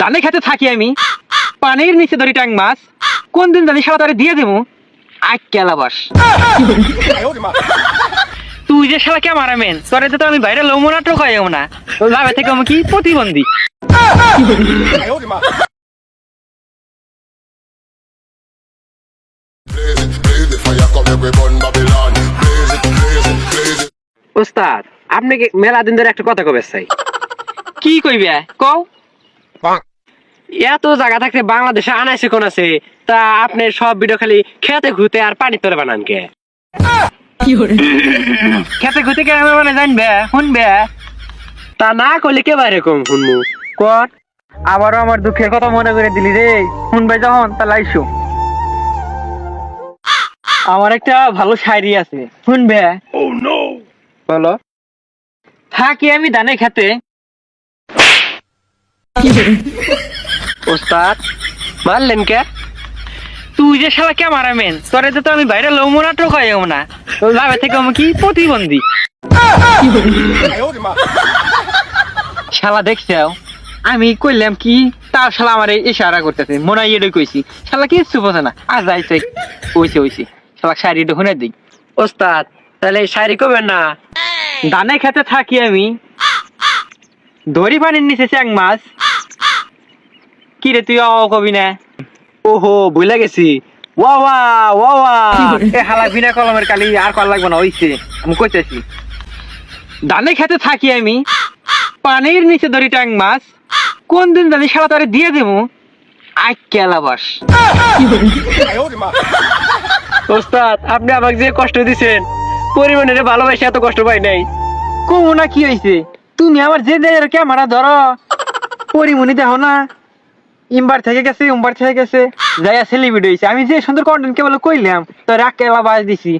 ধানে খেতে থাকি আমি। পানির নিচে ধরি ট্যাং মাছ। কোন দিন জানি সারা তারে দিয়ে দেবো। আজ কেলাবাস তুই যে শালা কে মারামেন তোরে তো আমি বাইরে লমো না টোকাইও না। যাবে থেকে আমি কি প্রতিবন্ধী. ওস্তাদ আপনি কি মেলা দিন ধরে একটা কথা কবে চাই কি কইবে কও। এত জায়গা থাকতে বাংলাদেশে আনাইছে কোন আছে? তা আপনি সব ভিডিও খালি খেতে ঘুরতে আর পানি তোলে বানান কে? খেতে খুঁতে কে আমার মানে জানবে শুনবে? তা না করলে কে বাইরে কম শুনমু কর। আবারও আমার দুঃখের কথা মনে করে দিলি রে। শুনবে যখন তা লাইছো আমার একটা ভালো শায়রি আছে শুনবে? বলো। থাকি আমি ধানে খেতে ওস্তাদ মারলেন কে? তুই যে শালা কে মারামেন তোরে তো আমি বাইরে লমো না। যাবে থেকে আমি কি প্রতিবন্ধী? শালা দেখছাও আমি কইলাম কি শালা আমার ইশারা করতেছে মনে হয় এটাই কইছি। শালা কিচ্ছু বোঝে না আজ যাইছে ওইছে ওইছে শালা শাড়িটা শুনে দিই। ওস্তাদ তাহলে শায়রি কবেন না? দানে খেতে থাকি আমি। দড়ি পানির নিচে চ্যাং মাছ কি রে তুই অ কবি না? ওহো বুঝলা গেছি। ওয়া ওয়া ওয়া ওয়া। এ হালা বিনা কলমের কালি আর কল লাগবে না ওইছে। আমি কইতেছি দানে খেতে থাকি আমি পানির নিচে ধরি ট্যাং মাছ কোন দিন জানি সারা তারে দিয়ে দেবো। আই কেলাবাস ওস্তাদ আপনি আমাকে যে কষ্ট দিছেন পরিমাণের ভালোবাসে এত কষ্ট পাই নাই। কমু না কি হয়েছে তুমি আমার যে দেয়ের ক্যামেরা ধরো পরিমণি দেখো না ইমবার থেকে গেছে উমবার থেকে গেছে যাইয়া সেলিব্রিটি হয়েছে আমি যে সুন্দর কন্টেন্ট কেবল কইলাম তো রাকেলা বাজ দিছি।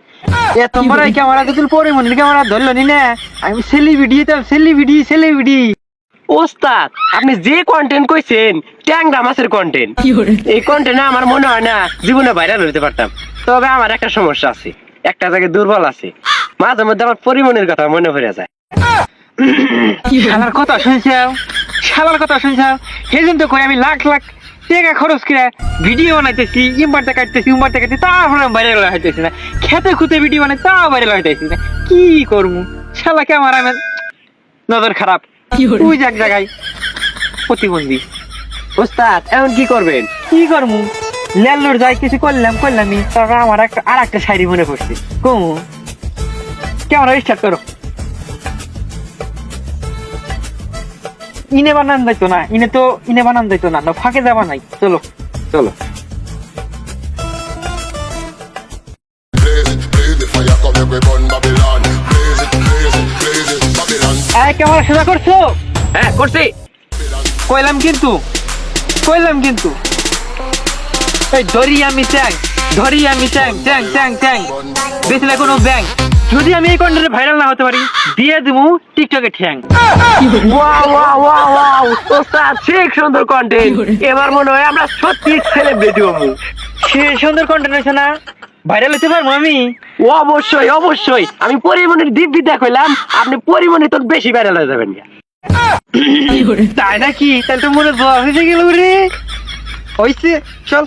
এত বড় ক্যামেরা তো পরিমণির ক্যামেরা ধরলো নি না? আমি সেলিব্রিটি হইতাম সেলিব্রিটি সেলিব্রিটি ওস্তাদ আপনি যে কন্টেন্ট কইছেন ট্যাংরা মাছের কন্টেন্ট এই কন্টেন্ট আমার মনে হয় না জীবনে ভাইরাল হতে পারতাম। তবে আমার একটা সমস্যা আছে একটা জায়গায় দুর্বল আছে। মাঝে মধ্যে আমার পরিমণের কথা মনে পড়ে যায়। শালার কথা শুনছাও? শালার কথা শুনছাও সেই জন্য তো কই আমি লাখ লাখ টাকা খরচ করে ভিডিও বানাইতেছি ইম্বারটা কাটতেছি উম্বারটা কাটতেছি তারপরে বাইরে হইতেছি না। খেতে খুঁতে ভিডিও বানাই তাও বাইরে হইতেছি না। কি করব শালা কে আমার আমি নজর খারাপ? তুই যাক জায়গায় প্রতিবন্ধী। ওস্তাদ এখন কি করবেন? কি করব লেলোর যাই কিছু করলাম করলামই তারপর আমার একটা আর একটা শাড়ি মনে পড়ছে। কমু। ক্যামেরা স্টার্ট করো। ইনে বানান যাইতো না ইনে তো ইনে বানান যাইতো না না ফাঁকে যাবা নাই। চলো। চলো। ক্যামেরা সোজা করছ? হ্যাঁ করছি। কইলাম কিন্তু কইলাম কিন্তু। এই ধরি আমি চ্যাং ধরি আমি চ্যাং চ্যাং চ্যাং চ্যাং। বেশি কোনো ব্যাং। যদি আমি এই কন্টেন্টে ভাইরাল না হতে পারি দিয়ে দেবো টিকটকে ঠ্যাং। ওয়াও ওয়াও ওয়াও ওয়াও ওস্তাদ ঠিক সুন্দর কন্টেন্ট এবার মনে হয় আমরা সত্যি সেলিব্রিটি হব। সে সুন্দর কন্টেন্ট হয়েছে না? ভাইরাল হতে পারব আমি? অবশ্যই অবশ্যই। আমি পরিমণির দিব্যি দেখলাম আপনি পরিমণি তো বেশি ভাইরাল হয়ে যাবেন। তাই নাকি? তাহলে তো মনে হয়েছে গেল রে। হয়েছে চল।